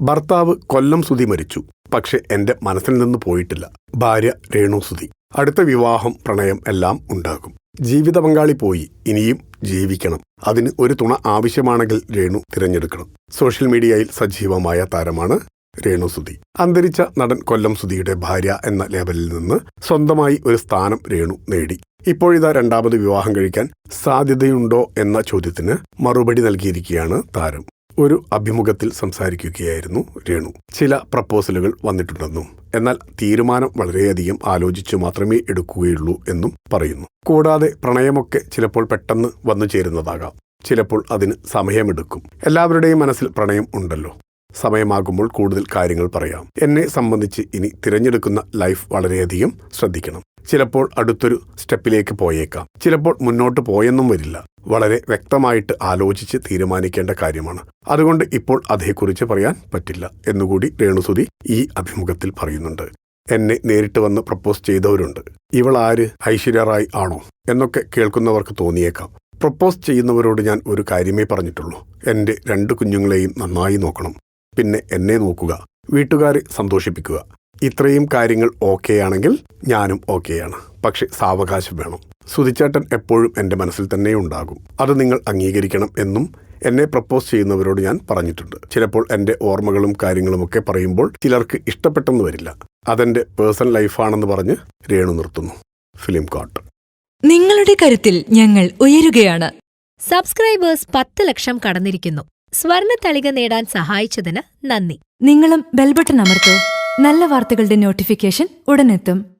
ഭർത്താവ് കൊല്ലം സുതി മരിച്ചു. പക്ഷെ എന്റെ മനസ്സിൽ നിന്ന് പോയിട്ടില്ല. ഭാര്യ രേണു സുതി അടുത്ത വിവാഹം പ്രണയം എല്ലാം ഉണ്ടാകും. ജീവിത പങ്കാളി പോയി. ഇനിയും ജീവിക്കണം. അതിന് ഒരു തുണ ആവശ്യമാണെങ്കിൽ രേണു തിരഞ്ഞെടുക്കണം. സോഷ്യൽ മീഡിയയിൽ സജീവമായ താരമാണ് രേണു സുതി അന്തരിച്ച നടൻ കൊല്ലം സുധിയുടെ ഭാര്യ എന്ന ലേബലിൽ നിന്ന് സ്വന്തമായി ഒരു സ്ഥാനം രേണു നേടി. ഇപ്പോഴിതാ രണ്ടാമത് വിവാഹം കഴിക്കാൻ സാധ്യതയുണ്ടോ എന്ന ചോദ്യത്തിന് മറുപടി നൽകിയിരിക്കുകയാണ് താരം. ഒരു അഭിമുഖത്തിൽ സംസാരിക്കുകയായിരുന്നു രേണു. ചില പ്രപ്പോസലുകൾ വന്നിട്ടുണ്ടെന്നും എന്നാൽ തീരുമാനം വളരെയധികം ആലോചിച്ചു മാത്രമേ എടുക്കുകയുള്ളൂ എന്നും പറയുന്നു. കൂടാതെ പ്രണയമൊക്കെ ചിലപ്പോൾ പെട്ടെന്ന് വന്നു ചേരുന്നതാകാം. ചിലപ്പോൾ അതിന് സമയമെടുക്കും. എല്ലാവരുടെയും മനസ്സിൽ പ്രണയം ഉണ്ടല്ലോ. സമയമാകുമ്പോൾ കൂടുതൽ കാര്യങ്ങൾ പറയാം. എന്നെ സംബന്ധിച്ച് ഇനി തിരഞ്ഞെടുക്കുന്ന ലൈഫ് വളരെയധികം ശ്രദ്ധിക്കണം. ചിലപ്പോൾ അടുത്തൊരു സ്റ്റെപ്പിലേക്ക് പോയേക്കാം. ചിലപ്പോൾ മുന്നോട്ട് പോയെന്നും വരില്ല. വളരെ വ്യക്തമായിട്ട് ആലോചിച്ച് തീരുമാനിക്കേണ്ട കാര്യമാണ്. അതുകൊണ്ട് ഇപ്പോൾ അതേക്കുറിച്ച് പറയാൻ പറ്റില്ല എന്നുകൂടി രേണുസുതി ഈ അഭിമുഖത്തിൽ പറയുന്നുണ്ട്. എന്നെ നേരിട്ട് വന്ന് പ്രപ്പോസ് ചെയ്തവരുണ്ട്. ഇവൾ ആര്? ഐശ്വര്യ റായ് ആണോ? എന്നൊക്കെ കേൾക്കുന്നവർക്ക് തോന്നിയേക്കാം. പ്രപ്പോസ് ചെയ്യുന്നവരോട് ഞാൻ ഒരു കാര്യമേ പറഞ്ഞിട്ടുള്ളൂ. എന്റെ രണ്ട് കുഞ്ഞുങ്ങളെയും നന്നായി നോക്കണം. പിന്നെ എന്നെ നോക്കുക. വീട്ടുകാരെ സന്തോഷിപ്പിക്കുക. ഇത്രയും കാര്യങ്ങൾ ഓക്കെയാണെങ്കിൽ ഞാനും ഓക്കെയാണ്. പക്ഷെ സാവകാശം വേണം. സുതിച്ചേട്ടൻ എപ്പോഴും എന്റെ മനസ്സിൽ തന്നെ ഉണ്ടാകും. അത് നിങ്ങൾ അംഗീകരിക്കണം എന്നും എന്നെ പ്രപ്പോസ് ചെയ്യുന്നവരോട് ഞാൻ പറഞ്ഞിട്ടുണ്ട്. ചിലപ്പോൾ എന്റെ ഓർമ്മകളും കാര്യങ്ങളുമൊക്കെ പറയുമ്പോൾ ചിലർക്ക് ഇഷ്ടപ്പെട്ടെന്ന് വരില്ല. അതെന്റെ പേഴ്സണൽ ലൈഫാണെന്ന് പറഞ്ഞ് രേണു നിർത്തുന്നു. ഫിലിം കോട്ട് നിങ്ങളുടെ കരുത്തിൽ ഞങ്ങൾ ഉയരുകയാണ്. സബ്സ്ക്രൈബേഴ്സ് പത്ത് ലക്ഷം കടന്നിരിക്കുന്നു. സ്വർണ തളിക നേടാൻ സഹായിച്ചതിന് നന്ദി. നിങ്ങളും ബെൽബട്ടൺ അമർത്തോ. നല്ല വാർത്തകളുടെ നോട്ടിഫിക്കേഷൻ ഉടനെത്തും.